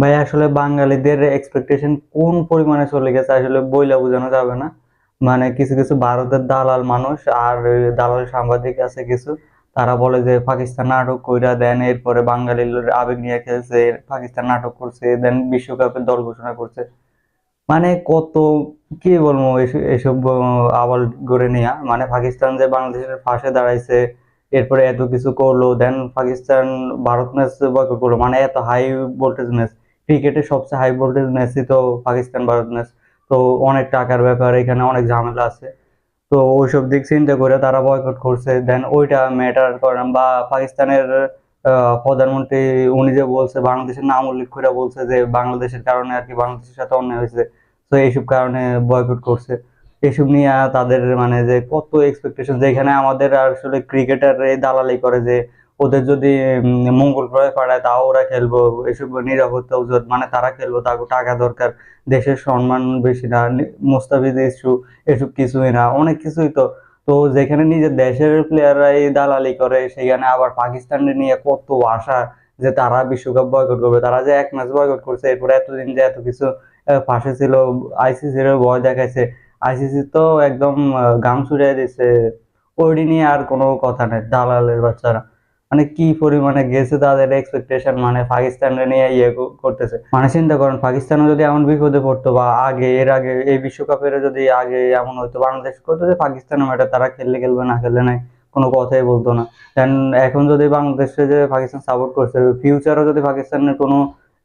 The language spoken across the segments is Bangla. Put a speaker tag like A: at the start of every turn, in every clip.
A: ভাই, আসলে বাঙালিদের এক্সপেকটেশন কোন পরিমাণে চলে গেছে আসলে বইলা বোঝানো যাবে না। মানে কিছু কিছু ভারতের দালাল মানুষ আর দালাল সাংবাদিক আছে কিছু, তারা বলে যে পাকিস্তান নাটক কইরা দেন, এরপরে বাঙালির আবেগ নিয়ে খেলছে পাকিস্তান নাটক করছে, দেন বিশ্বকাপের দল ঘোষণা করছে। মানে কত, কি বলব এস- এসব আবার গড়ে নিয়া। মানে পাকিস্তান যে বাংলাদেশের পাশে দাঁড়াইছে, এরপরে এত কিছু করল, then Pakistan Bharat match boycott করল। মানে এত হাই ভোল্টেজ ম্যাচ ক্রিকেটের সবচেয়ে হাই ভোল্টেজ ম্যাচই তো পাকিস্তান ভারত ম্যাচ তো অনেক টাকার ব্যাপার, এখানে অনেক ঝামেলা আছে। তো ওইসব দিক চিন্তা করে তারা বয়কট করছে। দেন ওইটা ম্যাটার করে না। বা পাকিস্তানের প্রধানমন্ত্রী উনি যে বলছে, বাংলাদেশের নাম উল্লেখ করে বলছে যে বাংলাদেশের কারণে আর কি বাংলাদেশের সাথে অন্যায় হয়েছে। তো এইসব কারণে বয়কট করছে। এইসব নিয়ে তাদের মানে যে কত এক্সপেকটেশন যেখানে আমাদের আসলে ক্রিকেটার দালালি করে যে ওদের যদি মঙ্গল গ্রহে পাঠায়, তাও ওরা খেলব। এসব নিরাপত্তা মানে তারা খেলব, তাকে টাকা দরকার। দেশের সম্মান বেশি না মুস্তাফিজ ইস্যু এসব কিছুই না, অনেক কিছুই তো। তো যেখানে নিজের দেশের প্লেয়াররাই দালালি করে, সেখানে আবার পাকিস্তানের নিয়ে কত আশা যে তারা বিশ্বকাপ বয়কট করবে। তারা যে এক ম্যাচ বয়কট করছে, এরপরে এতদিন যে এত কিছু পাশে ছিল আইসিসির ভয় দেখাইছে। আইসিসি তো একদম গাম ছুড়ে দিছে। ওইডি নিয়ে আর কোনো কথা নেই, দালালের বাচ্চারা। মানে কি পরিমাণে গেছে তাদের এক্সপেকটেশন মানে পাকিস্তানের নিয়ে ইয়ে করতেছে। মানে চিন্তা করেন, পাকিস্তানও যদি এমন বিপদে পড়তো বা আগে, এর আগে, এই বিশ্বকাপের যদি আগে এমন হতো, বাংলাদেশ করতো যে পাকিস্তানের ম্যাটে তারা খেললে খেলবে, না খেললে নাই, কোনো কথাই বলতো না। দেন এখন যদি বাংলাদেশে যে পাকিস্তান সাপোর্ট করছে ফিউচারও যদি পাকিস্তানের কোনো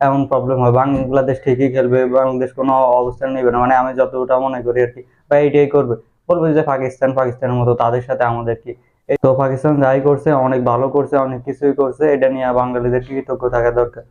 A: এমন প্রবলেম হয়, বাংলাদেশ ঠিকই খেলবে, বাংলাদেশ কোনো অবস্থান নেবে না মানে আমি যতটা মনে করি আর কি, বা এইটাই করবে। বলব যে পাকিস্তান, পাকিস্তানের মতো তাদের সাথে আমাদের কি তো পাকিস্তান যাই করছে, অনেক ভালো করছে, অনেক কিছুই করছে, এটা নিয়ে বাঙালিদের কৃতজ্ঞ থাকা দরকার।